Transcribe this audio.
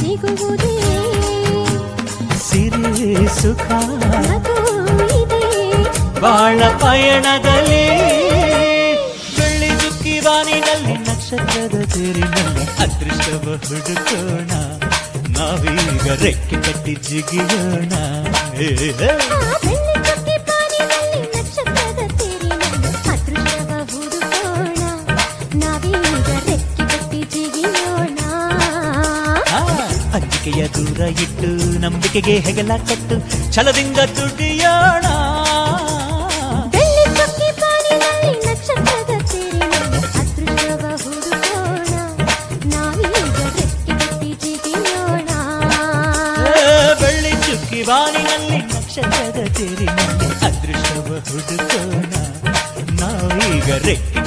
ಸಿಗುತ್ತದೆ ಸುಖ ಬಾಳ ಪಯಣದಲ್ಲಿ ಬೆಳ್ಳಿ ದುಃಖಿ ಬಾನಿನಲ್ಲಿ ನಕ್ಷತ್ರದ ತೇರಿನಲ್ಲಿ ಅದೃಷ್ಟವ ಹುಡುಕೋಣ ನಾವೀಗ ರೆಕ್ಕೆ ಕಟ್ಟಿ ಜಿಗಿಯೋಣ ಅಂಜಿಕೆಯ ದೂರ ಇಟ್ಟು ನಂಬಿಕೆಗೆ ಹೆಗಲ ಕಟ್ಟು ಛಲದಿಂದ ತುಟಿಯೋಣ. ಬೆಳ್ಳಿ ಚುಕ್ಕಿ ನಕ್ಷತ್ರದ ತೇರಿನಲ್ಲಿ ಅದೃಷ್ಟವ ಹುಡುಕೋಣ. ನಾವೀಗ ರೆಕ್ಕೆ